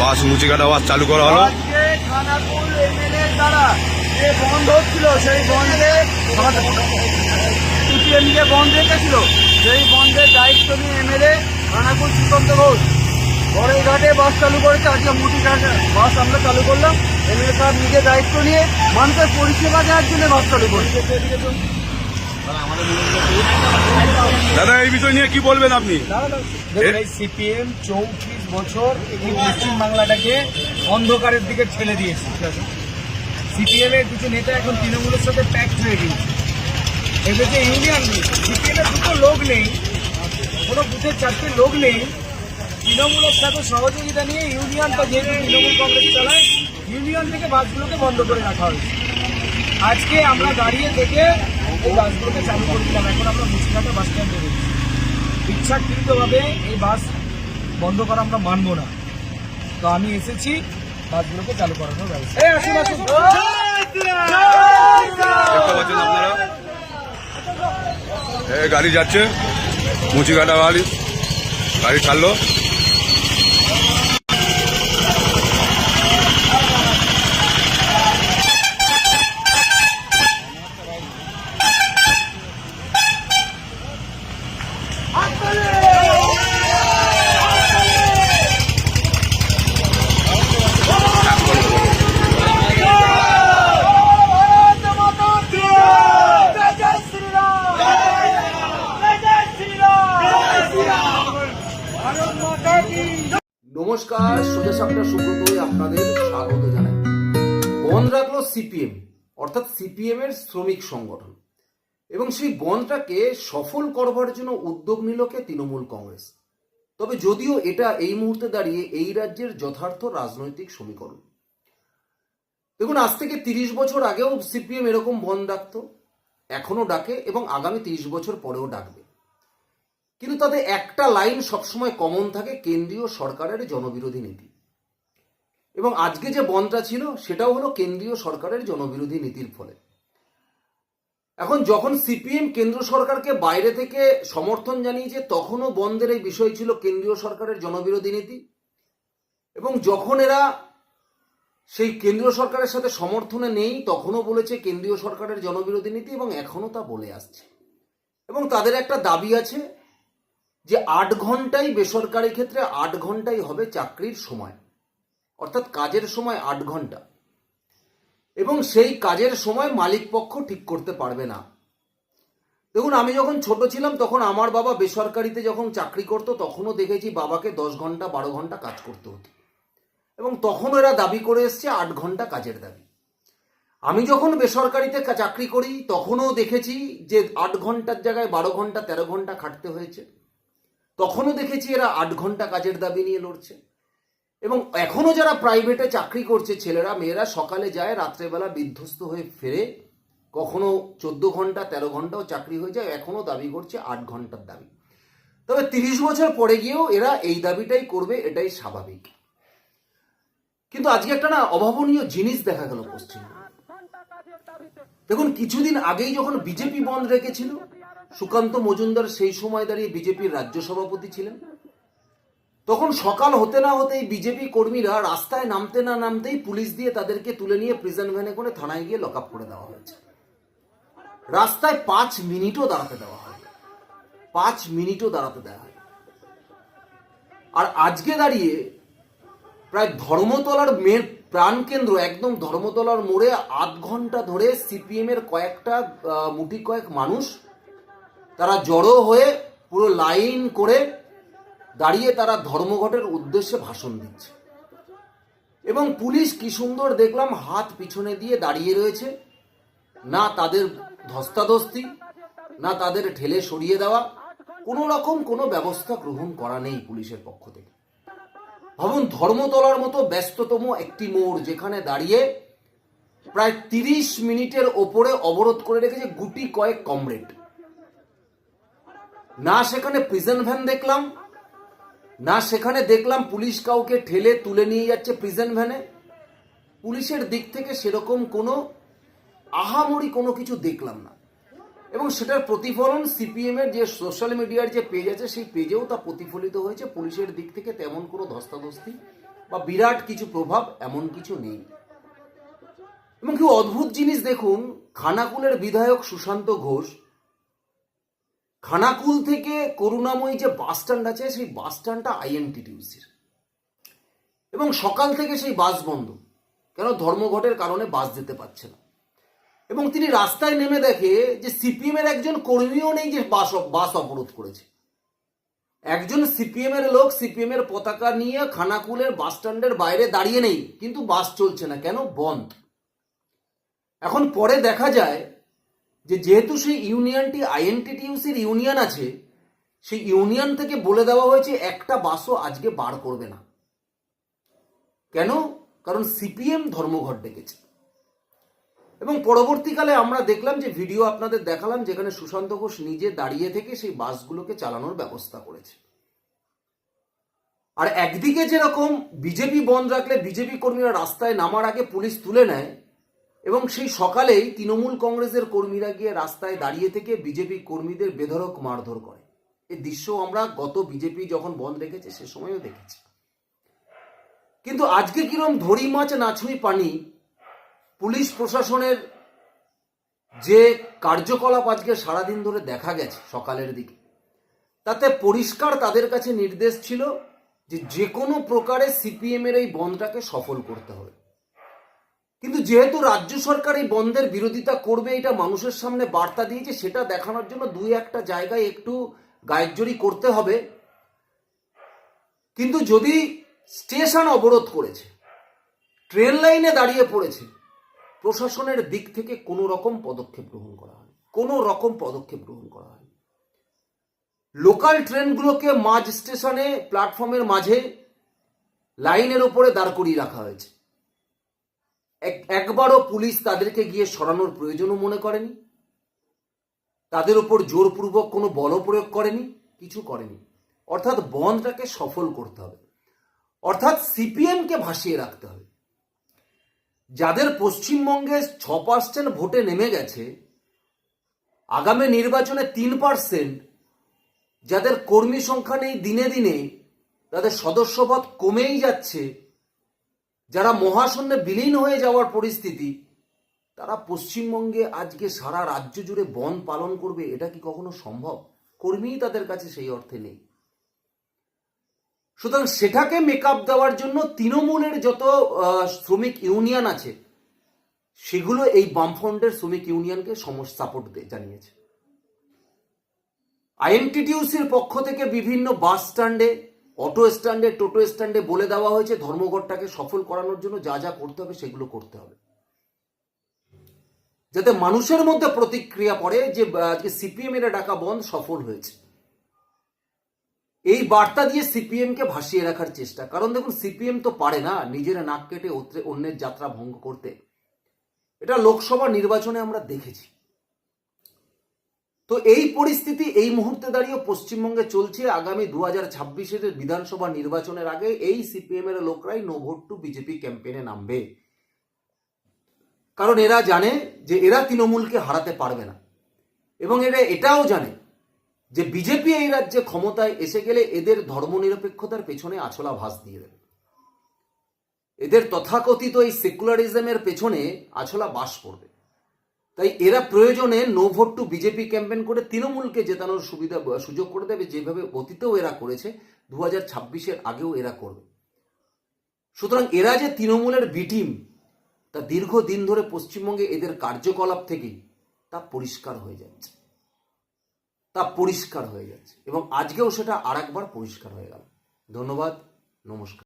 বাস মুচিকাটা বাস চালু করা হলো। খানাকুল এমএলএ দ্বারা যে বন্ধ সেই বন্ধে বন্ধ সেই দায়িত্ব নিয়ে এমএলএ ঘাটে বাস চালু করেছে বাস আমরা চালু করলাম। এমএলএ দায়িত্ব নিয়ে পরিষেবা দেওয়ার জন্য বাস চালু করেছে। দাদা, এই বিষয় নিয়ে কি বলবেন আপনি? সিপিএম চৌত্রিশ বছর এই পশ্চিম বাংলাটাকে অন্ধকারের দিকে ঠেলে দিয়েছে। সিপিএম এর কিছু নেতা এখন তৃণমূলের সাথে প্যাক্ট হয়ে গিয়েছে। যে ইউনিয়ন সিপিএম এর দুটো লোক নেই, কোনো বুথের চারটে লোক নেই। তৃণমূলের সাথে সহযোগিতা নিয়ে ইউনিয়নটা যেহেতু তৃণমূল কংগ্রেস চালায়, ইউনিয়ন থেকে বাসগুলোকে বন্ধ করে রাখা হয়েছে। আজকে আমরা দাঁড়িয়ে থেকে এই বাসগুলোকে চালু করে দিলাম। এখন আমরা মুচিঘাটা বাস স্ট্যান্ডে রয়েছি। ইচ্ছাকৃতভাবে এই বাস বন্ধ করা আমরা মানবো না। তো আমি এসেছি বাসগুলোকে চালু করানোর ব্যবস্থা। গাড়ি যাচ্ছে মুচিকাটা গাড়ি গাড়ি ছাড়লো। নমস্কার সোজা সাপটা সুব্রত আপনাদের স্বাগত জানাই। বন্ধ রাখল সিপিএম, অর্থাৎ সিপিএম এর শ্রমিক সংগঠন। এবং সেই বন্ধটাকে সফল করবার জন্য উদ্যোগ নিল কে তৃণমূল কংগ্রেস। তবে যদিও এটা এই মুহূর্তে দাঁড়িয়ে এই রাজ্যের যথার্থ রাজনৈতিক সমীকরণ। দেখুন, আজ থেকে তিরিশ বছর আগেও সিপিএম এরকম বন ডাকতো এখনও ডাকে এবং আগামী তিরিশ বছর পরেও ডাকবে। কিন্তু তাদের একটা লাইন সবসময় কমন থাকে, কেন্দ্রীয় সরকারের জনবিরোধী নীতি। এবং আজকে যে বনটা ছিল, সেটাও হলো কেন্দ্রীয় সরকারের জনবিরোধী নীতির ফলে। এখন যখন সিপিএম কেন্দ্র সরকারকে বাইরে থেকে সমর্থন জানিয়েছে, তখনও বন্ধের এই বিষয় ছিল কেন্দ্রীয় সরকারের জনবিরোধী নীতি। এবং যখন এরা সেই কেন্দ্রীয় সরকারের সাথে সমর্থনে নেই, তখনও বলেছে কেন্দ্রীয় সরকারের জনবিরোধী নীতি, এবং এখনও তা বলে আসছে। এবং তাদের একটা দাবি আছে যে আট ঘন্টাই বেসরকারি ক্ষেত্রে আট ঘন্টাই হবে চাকরির সময়, অর্থাৎ কাজের সময় আট ঘণ্টা। এবং সেই কাজের সময় মালিক পক্ষ ঠিক করতে পারবে না। দেখুন, আমি যখন ছোট ছিলাম, তখন আমার বাবা বেসরকারিতে যখন চাকরি করতো, তখনও দেখেছি বাবাকে দশ ঘণ্টা, বারো ঘণ্টা কাজ করতে হতো। এবং তখন এরা দাবি করে এসছে, আট ঘণ্টা কাজের দাবি। আমি যখন বেসরকারিতে চাকরি করি, তখনও দেখেছি যে আট ঘণ্টার জায়গায় বারো ঘণ্টা, তেরো ঘণ্টা খাটতে হয়েছে। তখনও দেখেছি এরা আট ঘণ্টা কাজের দাবি নিয়ে লড়ছে। এবং এখনও যারা প্রাইভেটে চাকরি করছে, ছেলেরা, মেয়েরা, সকালে যায়, রাত্রেবেলা বিধ্বস্ত হয়ে ফেরে। কখনো চোদ্দ ঘণ্টা, তেরো ঘন্টাও চাকরি হয়ে যায়, এখনও দাবি করছে আট ঘণ্টার দাবি। তবে তিরিশ বছর পরে গিয়েও এরা এই দাবিটাই করবে, এটাই স্বাভাবিক। কিন্তু আজকে একটা না অভাবনীয় জিনিস দেখা গেল পশ্চিমবঙ্গে। দেখুন, কিছুদিন আগেই যখন বিজেপি বন্ধ রেখেছিল সুকান্ত মজুমদার সেই সময় দাঁড়িয়ে বিজেপির রাজ্য সভাপতি ছিলেন। তখন সকাল হতে না হতেই বিজেপি কর্মীরা রাস্তায় নামতে না নামতেই পুলিশ দিয়ে তাদেরকে তুলে নিয়ে প্রিজন ভ্যানে করে থানায় গিয়ে লক করে দেওয়া হয়েছে। রাস্তায় পাঁচ মিনিটও দাঁড়াতে দেওয়া হয়। পাঁচ মিনিটও দাঁড়াতে দেওয়া হয়। আর আজকে দাঁড়িয়ে প্রায় ধর্মতলার মেন প্রাণকেন্দ্র, একদম ধর্মতলার মোড়ে আধ ঘণ্টা ধরে সিপিএম এর কয়েকটা মুঠি কয়েক মানুষ তারা জড়ো হয়ে পুরো লাইন করে দাঁড়িয়ে তারা ধর্মঘটের উদ্দেশ্যে ভাষণ দিচ্ছে। এবং পুলিশ কি সুন্দর দেখলাম, হাত পিছনে দিয়ে দাঁড়িয়ে রয়েছে। না তাদের ধস্তাধস্তি, না তাদের ঠেলে সরিয়ে দেওয়া। কোনো রকম কোনো ব্যবস্থা গ্রহণ করা নেই পুলিশের পক্ষ থেকে। ভাবুন ধর্মতলার মতো ব্যস্ততম একটি মোড় যেখানে দাঁড়িয়ে প্রায় তিরিশ মিনিটের ওপরে অবরোধ করে রেখেছে গুটি কয়েক কমরেড। না সেখানে প্রিজন ভ্যান দেখলাম, না সেখানে দেখলাম পুলিশ কাউকে ঠেলে তুলে নিয়ে যাচ্ছে প্রিজন ভ্যানে পুলিশের দিক থেকে সেরকম কোনো আহামরি কোনো কিছু দেখলাম না। এবং সেটার প্রতিফলন সিপিএম এর যে সোশ্যাল মিডিয়ার যে পেজ আছে, সেই পেজেও তা প্রতিফলিত হয়েছে। পুলিশের দিক থেকে তেমন কোনো ধস্তাধস্তি বা বিরাট কিছু প্রভাব এমন কিছু নেই। এবং কি অদ্ভুত জিনিস দেখুন, খানাকুলের বিধায়ক সুশান্ত ঘোষ খানাকুল থেকে করুণাময়ী যে বাস স্ট্যান্ড আছে, সেই বাস স্ট্যান্ডটা আইএনটিটিউসির এবং সকাল থেকে সেই বাস বন্ধ। কেন? ধর্মঘটের কারণে বাস যেতে পারছে না। এবং তিনি রাস্তায় নেমে দেখে যে সিপিএম এর একজন কর্মীও নেই যে বাস বাস অবরোধ করেছে। একজন সিপিএম এর লোক সিপিএম এর পতাকা নিয়ে খানাকুলের বাস স্ট্যান্ডের বাইরে দাঁড়িয়ে নেই। কিন্তু বাস চলছে না। কেন? বন্ধ। এখন পরে দেখা যায় যে যেহেতু সেই ইউনিয়নটি আইএনটিটিউসির ইউনিয়ন আছে, সেই ইউনিয়ন থেকে বলে দেওয়া হয়েছে একটা বাসও আজকে বার করবে না। কেন? কারণ সিপিএম ধর্মঘট ডেকেছে। এবং পরবর্তীকালে আমরা দেখলাম যে ভিডিও আপনাদের দেখালাম যেখানে সুশান্ত ঘোষ নিজে দাঁড়িয়ে থেকে সেই বাসগুলোকে চালানোর ব্যবস্থা করেছে। আর একদিকে যেরকম বিজেপি বন্ধ রাখলে বিজেপি কর্মীরা রাস্তায় নামার আগে পুলিশ তুলে নেয় এবং সেই সকালেই তৃণমূল কংগ্রেসের কর্মীরা গিয়ে রাস্তায় দাঁড়িয়ে থেকে বিজেপি কর্মীদের বেধরক মারধর করে। এই দৃশ্য আমরা গত বিজেপি যখন বন্ধ রেখেছে, সে সময়ও দেখেছি। কিন্তু আজকে কিরম ধরি মাছ নাছুই পানি পুলিশ প্রশাসনের যে কার্যকলাপ আজকে সারাদিন ধরে দেখা গেছে সকালের দিকে, তাতে পরিষ্কার তাদের কাছে নির্দেশ ছিল যে যে কোনো প্রকারে সিপিএমের এই বন্ধটাকে সফল করতে হবে। কিন্তু যেহেতু রাজ্য সরকার এই বন্ধের বিরোধিতা করবে, এটা মানুষের সামনে বার্তা দিয়েছে, সেটা দেখানোর জন্য দুই একটা জায়গায় একটু গায়ের করতে হবে। কিন্তু যদি স্টেশন অবরোধ করেছে, ট্রেন লাইনে দাঁড়িয়ে পড়েছে, প্রশাসনের দিক থেকে কোনো রকম পদক্ষেপ গ্রহণ করা হয় কোনো রকম পদক্ষেপ গ্রহণ করা হয় লোকাল ট্রেনগুলোকে মাঝ স্টেশনে, প্ল্যাটফর্মের মাঝে, লাইনের ওপরে দাঁড় করিয়ে রাখা হয়েছে। একবারও পুলিশ তাদেরকে গিয়ে সরানোর প্রয়োজনও মনে করেনি। তাদের উপর জোরপূর্বক কোনো বল প্রয়োগ করেনি, কিছু করেনি। অর্থাৎ বন্ধটাকে সফল করতে হবে। অর্থাৎ সিপিএমকে ভাসিয়ে রাখতে হবে। যাদের পশ্চিমবঙ্গে ছ পার্সেন্ট ভোটে নেমে গেছে, আগামী নির্বাচনে তিন পার্সেন্ট যাদের কর্মী সংখ্যা নেই দিনে দিনে, তাদের সদস্যপদ কমেই যাচ্ছে যারা মহাশূন্যে বিলীন হয়ে যাওয়ার পরিস্থিতি, তারা পশ্চিমবঙ্গে আজকে সারা রাজ্য জুড়ে বন পালন করবে, এটা কি কখনো সম্ভব? কর্মীই তাদের কাছে সেই অর্থে নেই। সুতরাং সেটাকে মেকআপ দেওয়ার জন্য তৃণমূলের যত শ্রমিক ইউনিয়ন আছে, সেগুলো এই বামফ্রন্টের শ্রমিক ইউনিয়নকে সাপোর্ট জানিয়েছে। আইএনটিটিউসির পক্ষ থেকে বিভিন্ন বাস স্ট্যান্ডে অটো স্ট্যান্ডে, টোটো স্ট্যান্ডে বলে দেওয়া হয়েছে ধর্মঘটটাকে সফল করানোর জন্য যা যা করতে হবে সেগুলো করতে হবে। যাতে মানুষের মধ্যে প্রতিক্রিয়া পড়ে যে আজকে সিপিএম এর ডাকা বন্ধ সফল হয়েছে। এই বার্তা দিয়ে সিপিএম কে ভাসিয়ে রাখার চেষ্টা। কারণ দেখুন, সিপিএম তো পারে না নিজের নাক কেটে অন্যের যাত্রা ভঙ্গ করতে। এটা লোকসভা নির্বাচনে আমরা দেখেছি। তো এই পরিস্থিতি এই মুহূর্তে দাঁড়িয়ে পশ্চিমবঙ্গে চলছে। আগামী দু হাজার ছাব্বিশের বিধানসভা নির্বাচনের আগে এই সিপিএম এর লোকরাই নো ভোট টু বিজেপি ক্যাম্পেইনে নামবে। কারণ এরা জানে যে এরা তৃণমূলকে হারাতে পারবে না। এবং এরা এটাও জানে যে বিজেপি এই রাজ্যে ক্ষমতায় এসে গেলে এদের ধর্মনিরপেক্ষতার পেছনে আছলা ভাস দিয়ে দেবে। এদের তথাকথিত এই সেকুলারিজমের পেছনে আছলা বাস পড়বে। তাই এরা প্রয়োজনে no vote to BJP campaign করে তৃণমূলকে জেতানোর সুবিধা, সুযোগ করে দেবে যেভাবে অতীতেও এরা করেছে দু হাজার ছাব্বিশের আগেও এরা করবে। সুতরাং এরা যে তৃণমূলের বিটিম তা দীর্ঘদিন ধরে পশ্চিমবঙ্গে এদের কার্যকলাপ থেকেই তা পরিষ্কার হয়ে যাচ্ছে। তা পরিষ্কার হয়ে যাচ্ছে এবং আজকেও সেটা আর একবার পরিষ্কার হয়ে গেল। ধন্যবাদ, নমস্কার।